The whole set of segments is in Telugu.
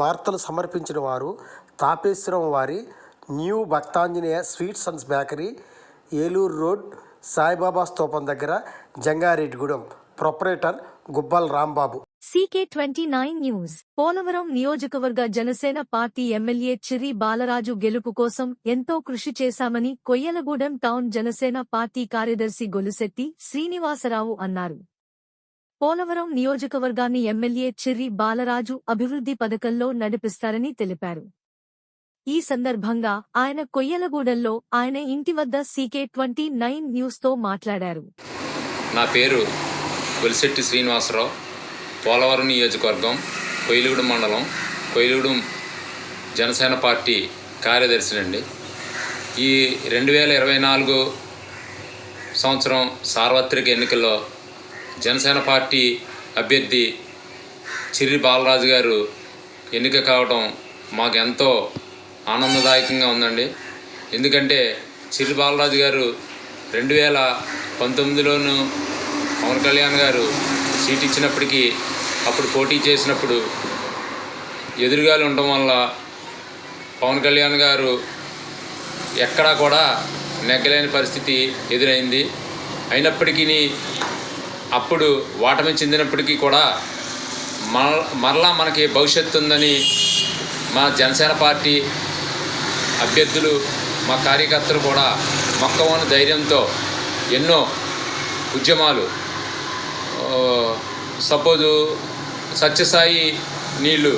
వార్తలు సమర్పించిన వారు తాపేశ్వరం వారి new Bhaktanjaneya sweets and bakery Eluru road Saibaba స్తూపం దగ్గర Jangareddygudem. Proprietor Gubbal Rambabu. CK twenty nine news. Polavaram నియోజకవర్గ జనసేన పార్టీ ఎమ్మెల్యే చిరి బాలరాజు గెలుపు కోసం ఎంతో కృషి చేశామని కొయ్యలగూడెం టౌన్ జనసేన పార్టీ కార్యదర్శి గొలుసెట్టి శ్రీనివాసరావు అన్నారు. పోలవరం నియోజకవర్గాన్ని ఎమ్మెల్యే చిర్రి బాలరాజు అభివృద్ధి పథకంలో నడిపిస్తారని తెలిపారు. ఈ సందర్భంగా ఆయన కొయ్యలగూడెంలో ఆయన ఇంటి వద్ద సీకే ట్వంటీ నైన్ న్యూస్తో మాట్లాడారు. నా పేరు గొలిశెట్టి శ్రీనివాసరావు. పోలవరం నియోజకవర్గం కొయిలగూడెం మండలం కొయిలగూడెం జనసేన పార్టీ కార్యదర్శినండి ఈ రెండు వేల ఇరవై నాలుగు సంవత్సరం సార్వత్రిక ఎన్నికల్లో జనసేన పార్టీ అభ్యర్థి చిర్రి బాలరాజు గారు ఎన్నిక కావడం మాకు ఎంతో ఆనందదాయకంగా ఉందండి. ఎందుకంటే చిర్రి బాలరాజు గారు రెండు వేల పంతొమ్మిదిలోనూ పవన్ కళ్యాణ్ గారు సీట్ ఇచ్చినప్పటికీ అప్పుడు పోటీ చేసినప్పుడు ఎదురుగాలు ఉండటం వల్ల పవన్ కళ్యాణ్ గారు ఎక్కడా కూడా నెగ్గలేని పరిస్థితి ఎదురైంది. అయినప్పటికీ అప్పుడు ఓటమి చెందినప్పటికీ కూడా మర మరలా మనకి భవిష్యత్తు ఉందని మా జనసేన పార్టీ అభ్యర్థులు మా కార్యకర్తలు కూడా మొక్కవని ధైర్యంతో ఎన్నో ఉద్యమాలు సపోజు సత్యసాయి నీళ్ళు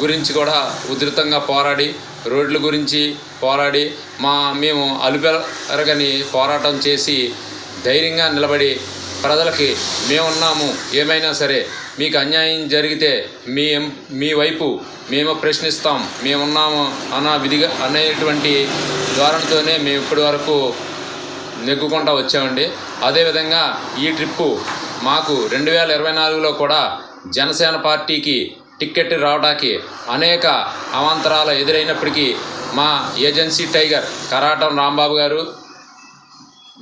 గురించి కూడా ఉధృతంగా పోరాడి రోడ్ల గురించి పోరాడి మా మేము అలుపెరగని పోరాటం చేసి ధైర్యంగా నిలబడి ప్రజలకి మేమున్నాము. ఏమైనా సరే మీకు అన్యాయం జరిగితే మీ మీ వైపు మేము ప్రశ్నిస్తాం. మేమున్నాము అన్న విధిగా అనేటువంటి ధోరణితోనే మేము ఇప్పటి వరకు నెగ్గుకుంటా వచ్చామండి. అదేవిధంగా ఈ ట్రిప్పు మాకు రెండు వేల ఇరవై నాలుగులో కూడా జనసేన పార్టీకి టిక్కెట్ రావడానికి అనేక అవాంతరాలు ఎదురైనప్పటికీ మా ఏజెన్సీ టైగర్ కరాటం రాంబాబు గారు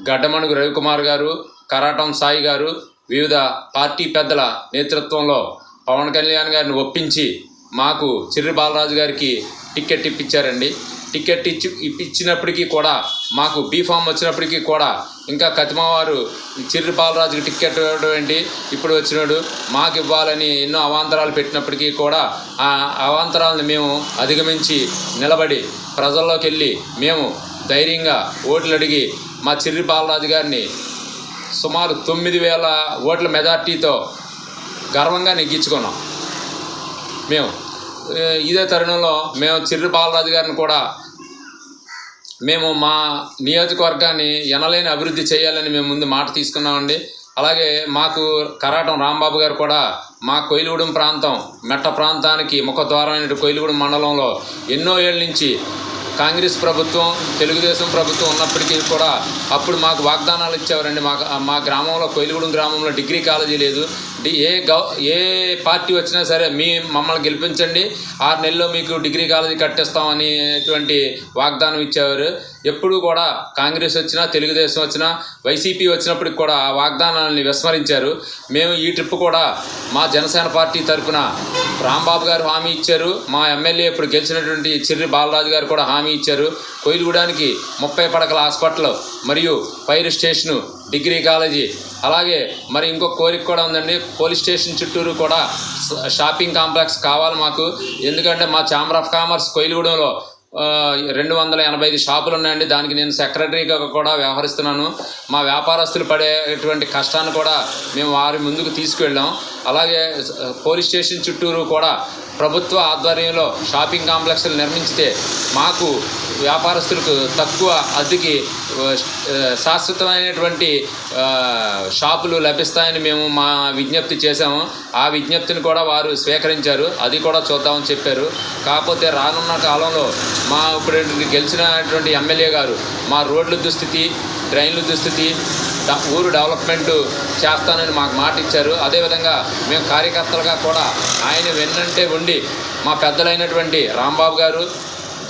గడ్డమణుగు రవికుమార్ గారు కరాటం సాయి గారు వివిధ పార్టీ పెద్దల నేతృత్వంలో పవన్ కళ్యాణ్ గారిని ఒప్పించి మాకు చిర్రి బాలరాజు గారికి టికెట్ ఇప్పించారండి. టికెట్ ఇచ్చి ఇప్పించినప్పటికీ కూడా మాకు బీఫామ్ వచ్చినప్పటికీ కూడా ఇంకా కతిమవారు చిర్రి బాలరాజుకి టికెట్ ఇవ్వడం ఏంటి? ఇప్పుడు వచ్చినాడు. మాకు ఇవ్వాలని ఎన్నో అవాంతరాలు పెట్టినప్పటికీ కూడా ఆ అవాంతరాలను మేము అధిగమించి నిలబడి ప్రజల్లోకి వెళ్ళి మేము ధైర్యంగా ఓట్లు అడిగి మా చిర్రి బాలరాజు గారిని సుమారు తొమ్మిది వేల ఓట్ల మెజార్టీతో గర్వంగా నెగ్గించుకున్నాం. మేము. ఇదే తరుణంలో మేము చిర్రి బాలరాజు గారిని కూడా మేము మా నియోజకవర్గాన్ని ఎనలేని అభివృద్ధి చేయాలని మేము ముందు మాట తీసుకున్నామండి. అలాగే మాకు కరాటం రాంబాబు గారు కూడా మా కొయిలుగూడెం ప్రాంతం మెట్ట ప్రాంతానికి ముఖద్వారమైన కొయిలుగూడెం మండలంలో ఎన్నో ఏళ్ళ నుంచి కాంగ్రెస్ ప్రభుత్వం తెలుగుదేశం ప్రభుత్వం ఉన్నప్పటికీ కూడా అప్పుడు మాకు వాగ్దానాలు ఇచ్చేవారండి. మా మా గ్రామంలో కొయిలుగూడెం గ్రామంలో డిగ్రీ కాలేజీ లేదు. ఏ గవ ఏ పార్టీ వచ్చినా సరే మీ మమ్మల్ని గెలిపించండి. ఆరు నెలల్లో మీకు డిగ్రీ కాలేజీ కట్టేస్తామనేటువంటి వాగ్దానం ఇచ్చేవారు. ఎప్పుడు కూడా కాంగ్రెస్ వచ్చినా తెలుగుదేశం వచ్చినా వైసీపీ వచ్చినప్పటికి కూడా ఆ వాగ్దానాలని విస్మరించారు. మేము ఈ ట్రిప్ కూడా మా జనసేన పార్టీ తరఫున రాంబాబు గారు హామీ ఇచ్చారు. మా ఎమ్మెల్యే ఇప్పుడు గెలిచినటువంటి చిర్రి బాలరాజు గారు కూడా హామీ ఇచ్చారు. కోయిలగూడానికి ముప్పై పడకల హాస్పిటల్ మరియు ఫైర్ స్టేషను డిగ్రీ కాలేజీ. అలాగే మరి ఇంకో కోరిక కూడా ఉందండి. పోలీస్ స్టేషన్ చుట్టూరు కూడా షాపింగ్ కాంప్లెక్స్ కావాలి మాకు. ఎందుకంటే మా ఛాంబర్ ఆఫ్ కామర్స్ కోయిలగూడెంలో రెండు వందల ఎనభై ఐదు షాపులు ఉన్నాయండి. దానికి నేను సెక్రటరీగా కూడా వ్యవహరిస్తున్నాను. మా వ్యాపారస్తులు పడేటువంటి కష్టాన్ని కూడా మేము వారి ముందుకు తీసుకువెళ్ళాం. అలాగే పోలీస్ స్టేషన్ చుట్టూరు కూడా ప్రభుత్వ ఆధ్వర్యంలో షాపింగ్ కాంప్లెక్స్లు నిర్మించితే మాకు వ్యాపారస్తులకు తక్కువ అద్దెకి శాశ్వతమైనటువంటి షాపులు లభిస్తాయని మేము మా విజ్ఞప్తి చేశాము. ఆ విజ్ఞప్తిని కూడా వారు స్వీకరించారు. అది కూడా చూద్దామని చెప్పారు. కాకపోతే రానున్న కాలంలో మా ఇప్పుడు గెలిచినటువంటి ఎమ్మెల్యే గారు మా రోడ్ల దుస్థితి డ్రైన్ల దుస్థితి ఊరు డెవలప్మెంట్ చేస్తానని మాకు మాట ఇచ్చారు అదేవిధంగా మేము కార్యకర్తలుగా కూడా ఆయన వెన్నంటే ఉండి మా పెద్దలైనటువంటి రాంబాబు గారు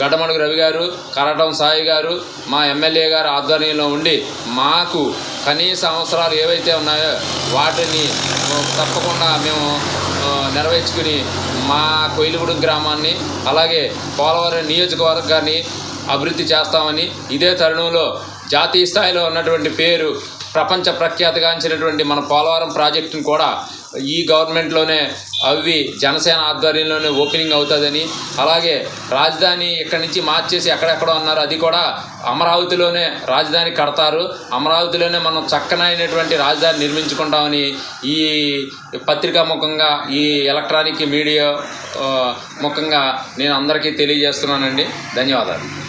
గడ్డమడుగు రవి గారు కరటం సాయి గారు మా ఎమ్మెల్యే గారు ఆధ్వర్యంలో ఉండి మాకు కనీస అవసరాలు ఏవైతే ఉన్నాయో వాటిని తప్పకుండా మేము నెరవేర్చుకుని మా కొయిలిగూడు గ్రామాన్ని అలాగే పోలవరం నియోజకవర్గాన్ని అభివృద్ధి చేస్తామని ఇదే తరుణంలో జాతీయ స్థాయిలో ఉన్నటువంటి పేరు ప్రపంచ ప్రఖ్యాతిగాంచినటువంటి మన పోలవరం ప్రాజెక్టును కూడా ఈ గవర్నమెంట్లోనే అవి జనసేన ఆధ్వర్యంలోనే ఓపెనింగ్ అవుతుందని అలాగే రాజధాని ఇక్కడి నుంచి మార్చేసి ఎక్కడెక్కడో ఉన్నారు అది కూడా అమరావతిలోనే రాజధాని కడతారు. అమరావతిలోనే మనం చక్కనైనటువంటి రాజధాని నిర్మించుకుంటామని ఈ పత్రికా ముఖంగా ఈ ఎలక్ట్రానిక్ మీడియా ముఖంగా నేను అందరికీ తెలియజేస్తున్నానండి. ధన్యవాదాలు.